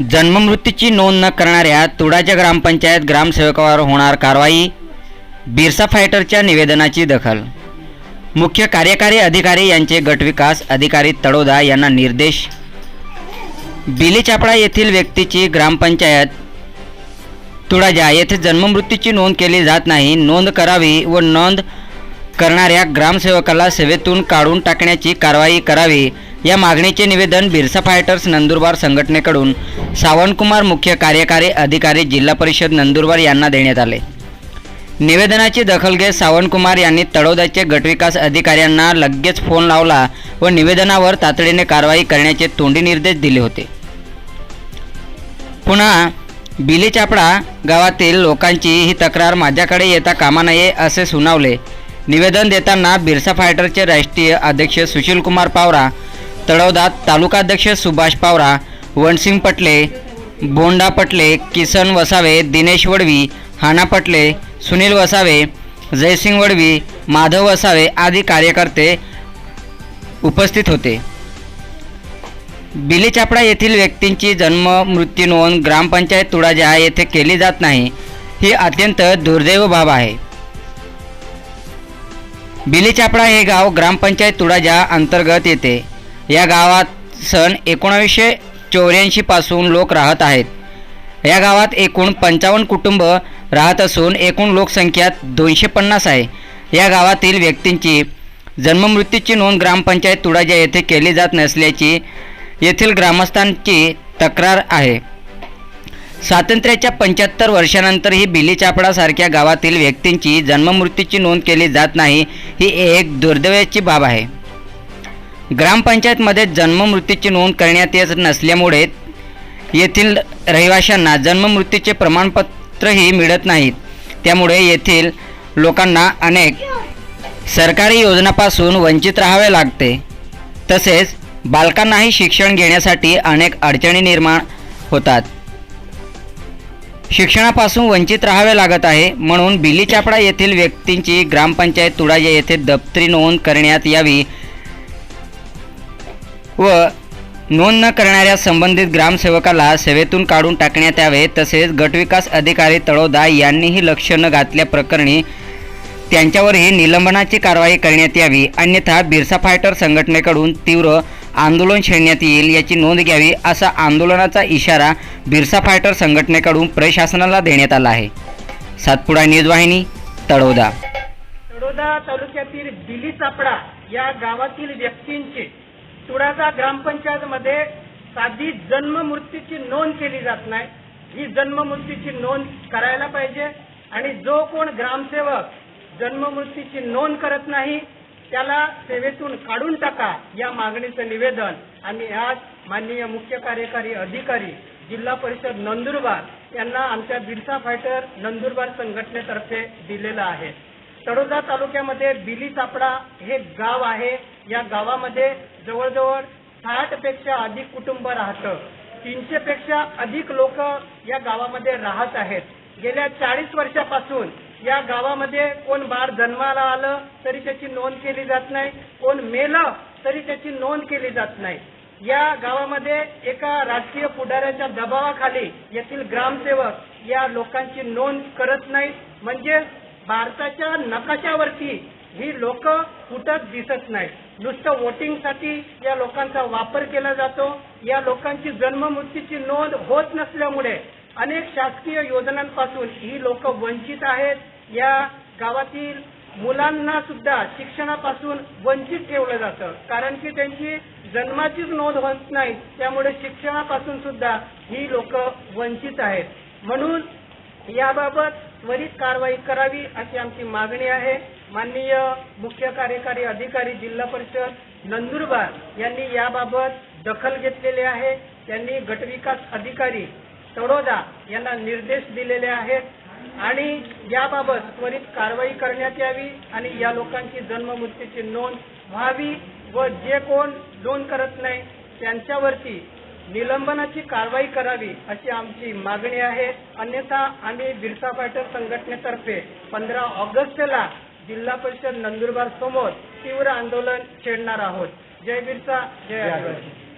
जन्ममृत्यूची नोंद न करणाऱ्या तुडाच्या ग्रामपंचायत ग्रामसेवकावर होणार कारवाई बिरसा फायटरच्या निवेदनाची दखल. मुख्य कार्यकारी अधिकारी यांचे गटविकास अधिकारी तडोदा यांना निर्देश. बिलीचापडा येथील व्यक्तीची ग्रामपंचायत तुळाजा येथे जन्ममृत्यूची नोंद केली जात नाही. नोंद करावी व नोंद करणाऱ्या ग्रामसेवकाला सेवेतून काढून टाकण्याची कारवाई करावी. या मागणीचे निवेदन बिरसा फायटर्स नंदुरबार संघटनेकडून सावंतकुमार मुख्य कार्यकारी अधिकारी जिल्हा परिषद नंदुरबार यांना देण्यात आले. निवेदनाची दखल घेत सावंतकुमार यांनी तळोद्याचे गटविकास अधिकाऱ्यांना लगेच फोन लावला व निवेदनावर तातडीने कारवाई करण्याचे तोंडी निर्देश दिले होते. पुन्हा बिलीचापडा गावातील लोकांची ही तक्रार माझ्याकडे येता कामा नये असे सुनावले. निवेदन देताना बिरसा फायटरचे राष्ट्रीय अध्यक्ष सुशीलकुमार पावरा तळोदा तालुकाध्यक्ष सुभाष पावरा वनसिंग पटले बोंडा पटले किसन वसावे दिनेश वडवी हाना पटले सुनील वसावे जयसिंग वडवी माधव वसावे आदी कार्यकर्ते उपस्थित होते. बिलीचापडा येथील व्यक्तींची जन्म मृत्यू नोंद ग्रामपंचायत तुळाजा येथे केली जात नाही. ही अत्यंत दुर्दैव बाब आहे. बिलीचापडा हे गाव ग्रामपंचायत तुळाजा अंतर्गत येते. या गावात सन एकोणावीसशे चौऱ्याऐंशीपासून लोक राहत आहेत. या गावात एकूण पंचावन्न कुटुंब राहत असून एकूण लोकसंख्या दोनशे पन्नास आहे. या गावातील व्यक्तींची जन्ममृत्यूची नोंद ग्रामपंचायत तुळाजा येथे केली जात नसल्याची येथील ग्रामस्थांची तक्रार आहे. स्वातंत्र्याच्या पंच्याहत्तर वर्षानंतरही बिलीचापडासारख्या गावातील व्यक्तींची जन्ममृत्यूची नोंद केली जात नाही ही एक दुर्दैवाची बाब आहे. ग्रामपंचायतमध्ये जन्ममृत्यूची नोंद करण्यात येत नसल्यामुळे येथील रहिवाशांना जन्ममृत्यूचे प्रमाणपत्रही मिळत नाहीत त्यामुळे येथील लोकांना अनेक सरकारी योजनापासून वंचित राहावे लागते. तसेच बालकांनाही शिक्षण घेण्यासाठी अनेक अडचणी निर्माण होतात. शिक्षणापासून वंचित राहावे लागत आहे म्हणून बिलीचापडा येथील व्यक्तींची ग्रामपंचायत तुडाजे येथे दप्तरी नोंद करण्यात यावी व नोंद न करणाऱ्या संबंधित ग्रामसेवकाला सेवेतून काढून टाकण्यात यावे तसेच गटविकास अधिकारी तळोदा यांनीही लक्ष न घातल्याप्रकरणी त्यांच्यावरही निलंबनाची कारवाई करण्यात यावी. अन्यथा बिरसा फायटर संघटनेकडून तीव्र आंदोलन छेडण्यात येईल याची नोंद घ्यावी असा आंदोलनाचा इशारा बिरसा फायटर संघटनेकडून प्रशासनाला देण्यात आला आहे. सातपुडा न्यूज वाहिनी तळोदा. तळोदा तालुक्यातील दिली चापडा या गावातील व्यक्तींची तुळाजा ग्रामपंचायतमध्ये साधी जन्म मृत्यूची नोंद केली जात नाही. ही जन्म मृत्यूची नोंद करायला पाहिजे आणि जो कोण ग्रामसेवक जन्म मृत्यूची नोंद करत नाही त्याला सेवेतून काढून टाका या मागणीचं निवेदन. आम्ही आज माननीय मुख्य कार्यकारी अधिकारी जिल्हा परिषद नंदुरबार यांना आमच्या बिरसा फायटर नंदुरबार संघटनेतर्फे दिलेलं आहे. तळोदा तालुक्यामध्ये बिली सापडा हे गाव आहे. या गावामध्ये जवळजवळ साठपेक्षा अधिक कुटुंब राहतं. तीनशे पेक्षा अधिक लोक या गावामध्ये राहत आहेत. गेल्या चाळीस वर्षापासून या गावामध्ये कोण बाळ जन्माला आलं तरी त्याची नोंद केली जात नाही. कोण मेलं तरी त्याची नोंद केली जात नाही. या गावामध्ये एका राजकीय पुढाऱ्याच्या दबावाखाली येथील ग्रामसेवक या लोकांची नोंद करत नाहीत. म्हणजे भारताच्या नकाशावरती ही लोक कुठंच दिसत नाहीत. नुसतं वोटिंगसाठी या लोकांचा वापर केला जातो. या लोकांची जन्ममृत्यूची नोंद होत नसल्यामुळे अनेक शासकीय योजनांपासून ही लोक वंचित आहेत. या गावातील मुलांना सुद्धा शिक्षणापासून वंचित ठेवलं जातं. कारण की त्यांची जन्माचीच नोंद होत नाही त्यामुळे शिक्षणापासून सुद्धा ही लोक वंचित आहेत. म्हणून याबाबत त्वरित कारवाई करावी अशी आमची मागणी आहे. माननीय मुख्य कार्यकारी अधिकारी जिल्हा परिषद नंदुरबार यांनी याबाबत दखल घेतलेली आहे. त्यांनी गटविकास अधिकारी तळोदा यांना निर्देश दिलेले आहेत. आणि याबाबत त्वरित कारवाई करण्यात यावी आणि या लोकांची जन्ममृत्यूची नोंद व्हावी व जे कोण नोंद करत नाही त्यांच्यावरती निलंबनाची कारवाई करावी अशी आमची मागणी आहे. अन्यथा आम्ही बिरसा फायटर संघटनेतर्फे पंधरा ऑगस्टला जिल्हा परिषद नंदुरबार समोर तीव्र आंदोलन छेडणार आहोत. जय बिरसा जय आदिवासी.